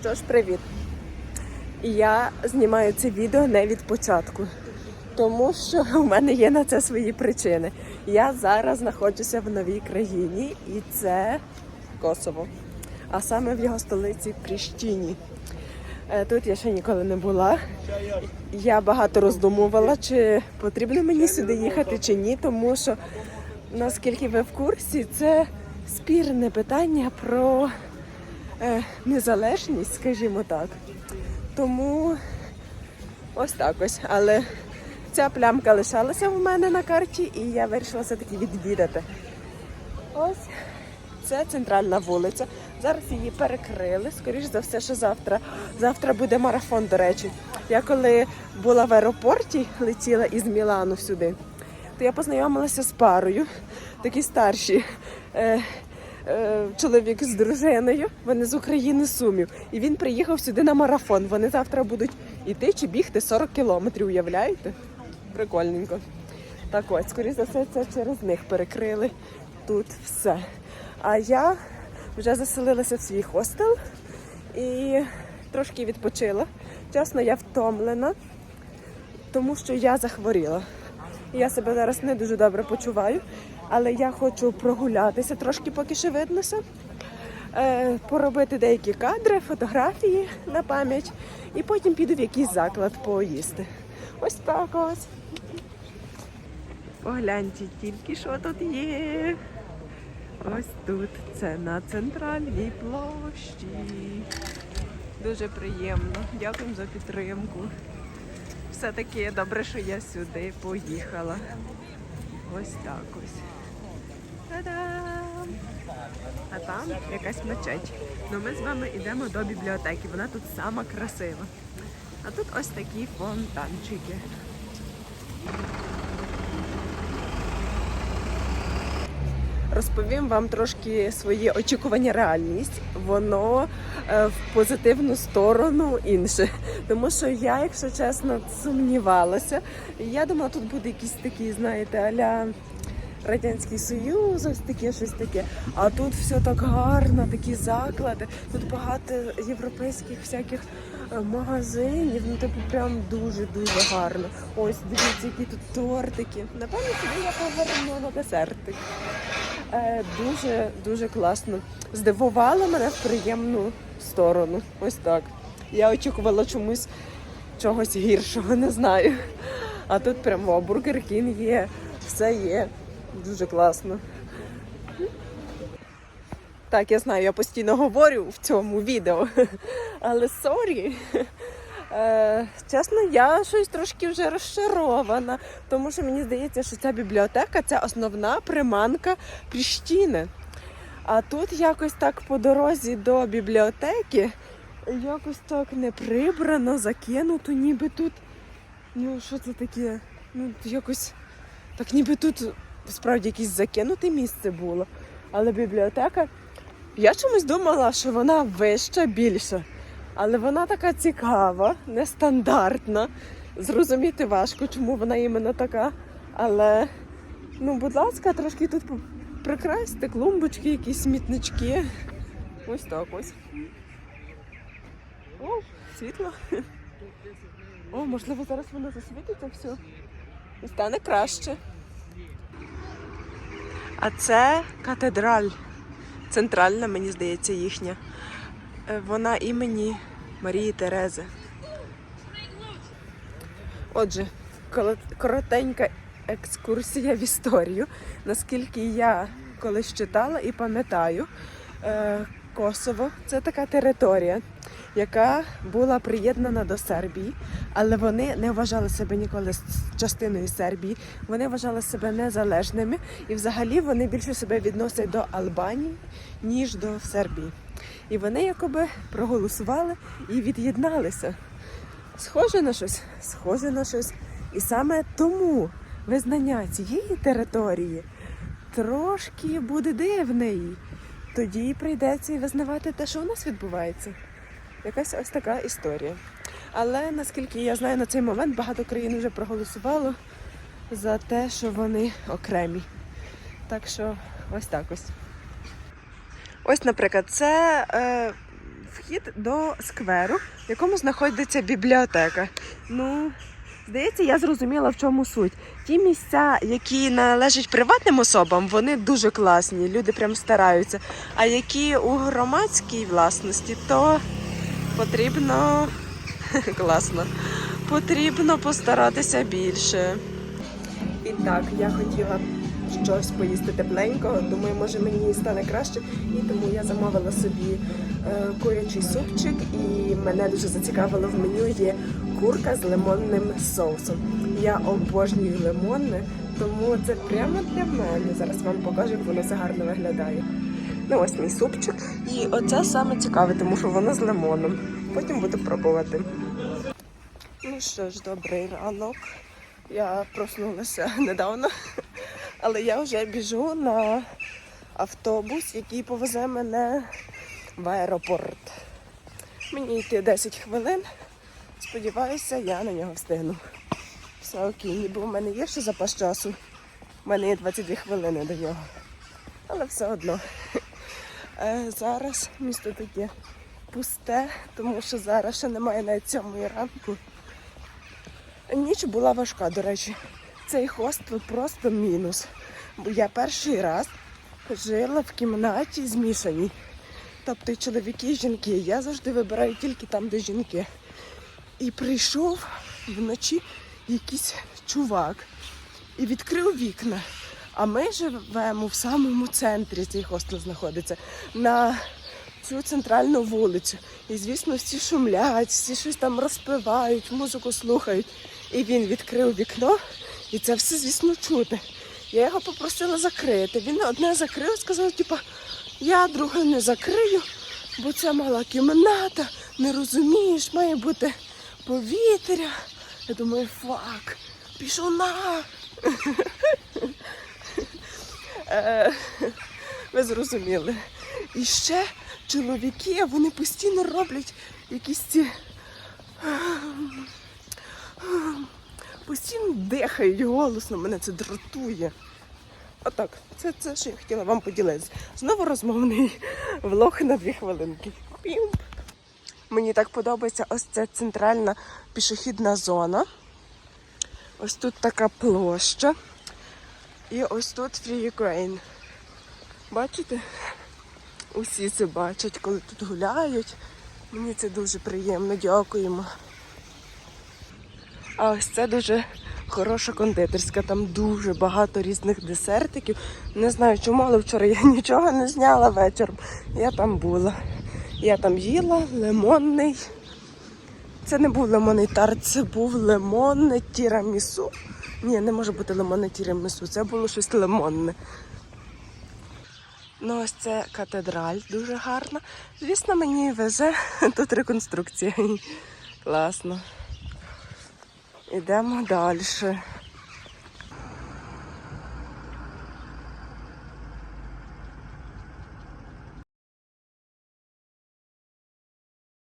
Що ж, привіт. Я знімаю це відео не від початку, тому що у мене є на це свої причини. Я зараз знаходжуся в новій країні, і це Косово, а саме в його столиці Пріштіні. Е, Тут я ще ніколи не була. Я багато роздумувала, чи потрібно мені сюди їхати, чи ні, тому що наскільки ви в курсі, це спірне питання про незалежність, скажімо так. Тому ось так ось. Але ця плямка лишалася в мене на карті, і я вирішила все-таки відвідати. Ось це центральна вулиця. Зараз її перекрили. Скоріш за все, що завтра. Завтра буде марафон, до речі. Я коли була в аеропорті, летіла із Мілану сюди, то я познайомилася з парою, такі старші. Е, Чоловік з дружиною, вони з України Сумів. І він приїхав сюди на марафон. Вони завтра будуть іти чи бігти 40 кілометрів, уявляєте? Прикольненько. Так ось, скоріше за все, це через них перекрили тут все. А я вже заселилася в свій хостел і трошки відпочила. Чесно, я втомлена, тому що я захворіла. Я себе зараз не дуже добре почуваю, але я хочу прогулятися, трошки поки ще виднося, е, поробити деякі кадри, фотографії на пам'ять, і потім піду в якийсь заклад поїсти. Ось так ось. Погляньте тільки, що тут є. Ось тут це на центральній площі. Дуже приємно. Дякую за підтримку. Все-таки добре, що я сюди поїхала. Ось так ось. Та-дам! А там якась мечеть. Ну ми з вами йдемо до бібліотеки. Вона тут сама красива. А тут ось такі фонтанчики. Розповім вам трошки свої очікування реальність. Воно е, в позитивну сторону інше. Тому що я, якщо чесно, сумнівалася. Я думала, тут буде якийсь такий, знаєте, аля Радянський Союз, ось таке щось таке. А тут все так гарно, такі заклади. Тут багато європейських всяких е, магазинів. Ну, типу, прям дуже-дуже гарно. Ось дивіться, які тут тортики. Напевно, сюди я поверну на десертик. Е, дуже дуже класно. Здивувала мене в приємну сторону. Ось так. Я очікувала чомусь чогось гіршого, не знаю. А тут прямо бургер кін є, все є. Дуже класно. Так, я знаю, я постійно говорю в цьому відео, але сорі. Е, чесно, я щось трошки вже розчарована, тому що мені здається, що ця бібліотека це основна приманка Пріштіни. А тут якось так по дорозі до бібліотеки якось так не прибрано, закинуто, ніби тут. Ну, що це таке? Ну, якось так ніби тут справді якесь закинуте місце було. Але бібліотека, я чомусь думала, що вона вища, більша. Але вона така цікава, нестандартна. Зрозуміти важко, чому вона іменно така. Але, ну, будь ласка, трошки тут прикрасьте, клумбочки, якісь смітнички. Ось так ось. О, світло. О, можливо, зараз воно засвітиться все. І стане краще. А це катедраль. Центральна, мені здається, їхня. Е, Вона імені Марії Терези. Отже, коротенька екскурсія в історію. Наскільки я колись читала і пам'ятаю, е, Косово це така територія, яка була приєднана до Сербії, але вони не вважали себе ніколи частиною Сербії. Вони вважали себе незалежними і взагалі вони більше себе відносять до Албанії, ніж до Сербії. І вони якоби проголосували і від'єдналися. Схоже на щось, схоже на щось. І саме тому визнання цієї території трошки буде дивне. Тоді прийдеться і визнавати те, що у нас відбувається. Якась ось така історія. Але наскільки я знаю, на цей момент багато країн вже проголосувало за те, що вони окремі. Так що ось так ось. Ось, наприклад, це е, вхід до скверу, в якому знаходиться бібліотека. Ну, здається, я зрозуміла, в чому суть. Ті місця, які належать приватним особам, вони дуже класні, люди прям стараються. А які у громадській власності, то потрібно класно. Потрібно постаратися більше. І так, я хотіла щось поїсти тепленького. Думаю, може мені стане краще. І тому я замовила собі е, курячий супчик, і мене дуже зацікавило в меню є курка з лимонним соусом. Я обожнюю лимонне, тому це прямо для мене. Зараз вам покажу, як воно все гарно виглядає. Ну ось мій супчик. І оце саме цікаве, тому що воно з лимоном. Потім буду пробувати. Ну що ж, добрий ранок. Я проснулася недавно, але я вже біжу на автобус, який повезе мене в аеропорт. Мені йти 10 хвилин. Сподіваюся, я на нього встигну. Все окей, ніби у мене є ще запас часу. У мене є 22 хвилини до нього. Але все одно. Е, зараз місто таке пусте, тому що зараз ще немає навіть сьомої ранку. Ніч була важка, до речі. Цей хостел просто мінус. Бо я перший раз жила в кімнаті змішаній. Тобто чоловіки і жінки. Я завжди вибираю тільки там, де жінки. І прийшов вночі якийсь чувак і відкрив вікна. А ми живемо в самому центрі, цей хостел знаходиться, на цю центральну вулицю. І, звісно, всі шумлять, всі щось там розпивають, музику слухають. І він відкрив вікно, і це все, звісно, чути. Я його попросила закрити. Він одне закрив, сказав, типа, я друге не закрию, бо це мала кімната, не розумієш, має бути повітря. Я думаю, фак, пішов на. Е, Ви зрозуміли. І ще чоловіки, вони постійно роблять якісь ці. Постійно дихають голосно, мене це дратує. Отак, це, це що я хотіла вам поділитися. Знову розмовний влог на дві хвилинки. Пім. Мені так подобається ось ця центральна пішохідна зона. Ось тут така площа. І ось тут Free Ukraine. Бачите? Усі це бачать, коли тут гуляють. Мені це дуже приємно, дякуємо. А ось це дуже хороша кондитерська. Там дуже багато різних десертиків. Не знаю чому, але вчора я нічого не зняла вечором. Я там була. Я там їла лимонний. Це не був лимонний тарт, це був лимонне тірамісу. Ні, не може бути лимонне тірамісу, це було щось лимонне. Ну, ось це катедраль дуже гарна. Звісно, мені везе тут реконструкція. Класно. Ідемо далі.